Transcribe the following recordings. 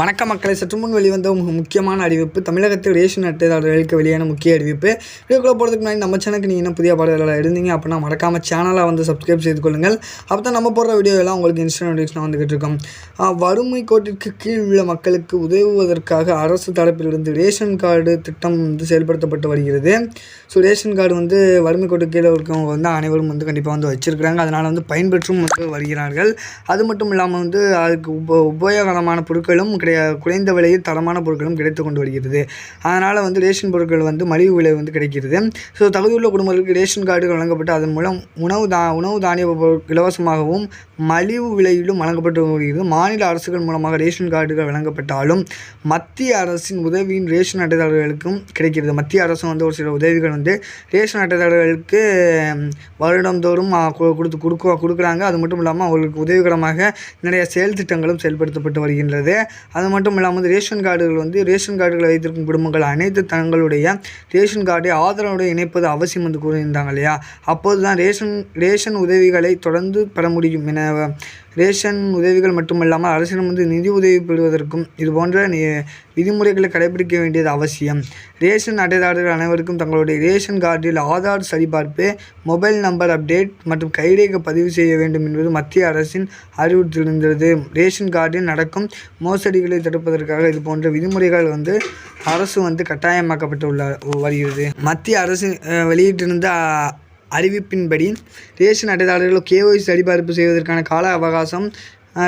வணக்க மக்களை சற்று முன் வெளிவந்த முக்கியமான அறிவிப்பு. தமிழகத்தில் ரேஷன் அட்டைதாரர்களுக்கு வெளியான முக்கிய அறிவிப்பு. வீடியோக்குள்ளே போகிறதுக்கு முன்னாடி நம்ம சேனலுக்கு நீங்கள் என்ன புதிய பாடல்களாக இருந்தீங்க அப்படின்னா மறக்காம சேனலை வந்து சப்ஸ்கிரைப் செய்து கொள்ளுங்கள். அப்போ தான் நம்ம போடுற வீடியோ எல்லாம் உங்களுக்கு இன்ஸ்டன்ட் நோட்டிஃபிகேஷன் வந்துகிட்டு இருக்கோம். வறுமை கோட்டிற்கு கீழ் உள்ள மக்களுக்கு உதவுவதற்காக அரசு தரப்பிலிருந்து ரேஷன் கார்டு திட்டம் வந்து செயல்படுத்தப்பட்டு வருகிறது. ஸோ ரேஷன் கார்டு வந்து வறுமை கோட்டுக்கு கீழே இருக்கவங்க வந்து அனைவரும் வந்து கண்டிப்பாக வந்து வச்சுருக்கிறாங்க. அதனால் வந்து பயன்பெற்றும் வந்து வருகிறார்கள். அது மட்டும் இல்லாமல் வந்து அதுக்கு உப உபயோகமான பொருட்களும் கிடையா குறைந்த விலையில் தரமான பொருட்களும் கிடைத்து கொண்டு வருகிறது. அதனால் வந்து ரேஷன் பொருட்கள் வந்து மலிவு விலை வந்து கிடைக்கிறது. ஸோ தகுதியுள்ள குடும்பங்களுக்கு ரேஷன் கார்டுகள் வழங்கப்பட்டு அதன் மூலம் உணவு தா உணவு தானிய பொருள் இலவசமாகவும் மலிவு விலையிலும் வழங்கப்பட்டு வருகிறது. மாநில அரசுகள் மூலமாக ரேஷன் கார்டுகள் வழங்கப்பட்டாலும் மத்திய அரசின் உதவியின் ரேஷன் அட்டைதாரர்களுக்கும் கிடைக்கிறது. மத்திய அரசும் வந்து ஒரு சில உதவிகள் வந்து ரேஷன் அட்டைதாரர்களுக்கு வருடந்தோறும் கொடுத்து கொடுக்க கொடுக்குறாங்க. அது மட்டும் இல்லாமல் அவர்களுக்கு உதவிகரமாக நிறைய செயல் திட்டங்களும் செயல்படுத்தப்பட்டு வருகின்றது. அது மட்டும் இல்லாமல் வந்து ரேஷன் கார்டுகள் வந்து ரேஷன் கார்டுகளை வைத்திருக்கும் குடும்பங்கள் அனைத்து தங்களுடைய ரேஷன் கார்டை ஆதரவுடன் இணைப்பது அவசியம் என்று கூறியிருந்தாங்க இல்லையா? அப்போது தான் ரேஷன் ரேஷன் உதவிகளை தொடர்ந்து பெற முடியும் என ரேஷன் உதவிகள் மட்டுமல்லாமல் அரசிடம் வந்து நிதி உதவி பெறுவதற்கும் இது போன்ற விதிமுறைகளை கடைபிடிக்க வேண்டியது அவசியம். ரேஷன் அட்டைதாரர்கள் அனைவருக்கும் தங்களுடைய ரேஷன் கார்டில் ஆதார் சரிபார்ப்பு மொபைல் நம்பர் அப்டேட் மற்றும் கைரேகை பதிவு செய்ய வேண்டும் என்பது மத்திய அரசின் அறிவுறுத்தியிருந்தது ரேஷன் கார்டில் நடக்கும் மோசடிகளை தடுப்பதற்காக இது போன்ற விதிமுறைகள் வந்து அரசு வந்து கட்டாயமாக்கப்பட்டு உள்ள வருகிறது. மத்திய அரசு வெளியிட்டிருந்த அறிவிப்பின்படி ரேஷன் அட்டைதாரர்கள் கேஒய்சி சரிபார்ப்பு செய்வதற்கான கால அவகாசம்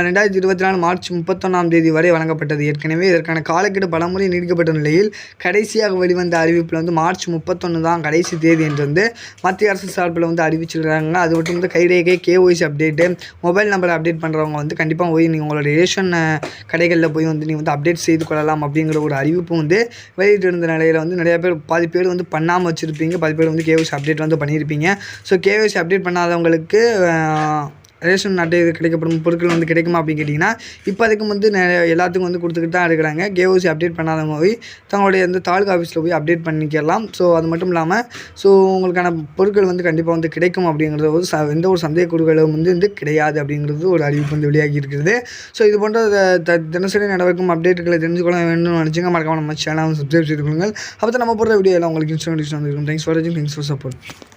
ரெண்டாயிரத்தி இருபத்தி நாலு மார்ச் முப்பத்தொன்னாம் தேதி வரை வழங்கப்பட்டது. ஏற்கனவே இதற்கான காலக்கெடு பலமுறை நீடிக்கப்பட்ட நிலையில் கடைசியாக வெளிவந்த அறிவிப்பில் வந்து மார்ச் முப்பத்தொன்று தான் கடைசி தேதி என்று வந்து மத்திய அரசு சார்பில் வந்து அறிவிச்சிருக்காங்க அது மட்டும் வந்து கைரேகை KYC update mobile number update பண்ணுறவங்க வந்து கண்டிப்பாக போய் நீங்கள் உங்களோட ரேஷன் கடைகளில் போய் வந்து நீங்கள் வந்து அப்டேட் செய்து கொள்ளலாம் அப்படிங்கிற ஒரு அறிவிப்பு வந்து வெளியிட்டிருந்த நிலையில் வந்து நிறையா பேர் பாதி பேர் வந்து பண்ணாமல் வச்சுருப்பீங்க. பாதி பேர் வந்து கேஒய்சி அப்டேட் வந்து பண்ணியிருப்பீங்க. ஸோ கேஒய்சி அப்டேட் பண்ணாதவங்களுக்கு ரேஷன் அட்டை இது கிடைக்கப்படும் பொருட்கள் வந்து கிடைக்குமா அப்படின்னு கேட்டிங்கன்னா இப்போதைக்கு வந்து நிறைய எல்லாத்துக்கும் வந்து கொடுத்துக்கிட்டு தான் இருக்கிறாங்க. கேஓசி அப்டேட் பண்ணாதவங்க போய் தங்களுடைய வந்து தாலுகா ஆஃபீஸில் போய் அப்டேட் பண்ணிக்கலாம். ஸோ அது மட்டும் இல்லாமல் ஸோ உங்களுக்கான பொருட்கள் வந்து கண்டிப்பாக வந்து கிடைக்கும் அப்படிங்கிறது ஒரு ச எந்த ஒரு சந்தேக குழுக்களும் வந்து வந்து கிடையாது அப்படிங்கிறது ஒரு அறிவிப்பு வந்து வெளியாகி இருக்கிறது. ஸோ இது போன்ற த- தினசரி நடக்கும் அப்டேட்டுகளை தெரிஞ்சுக்கொள்ள வேணும்னு நினச்சிங்க. மறக்காம நம்ம சேனல் சப்ஸ்கிரைப் செய்து கொள்ளுங்கள். அப்போ நம்ம போடுற வீடியோ எல்லாம் உங்களுக்கு இன்ஸ்டாகிராம் இருக்கும் தேங்க்ஸ் ஃபார் வாட்சிங் தேங்க்ஸ் ஃபார் சப்போர்ட்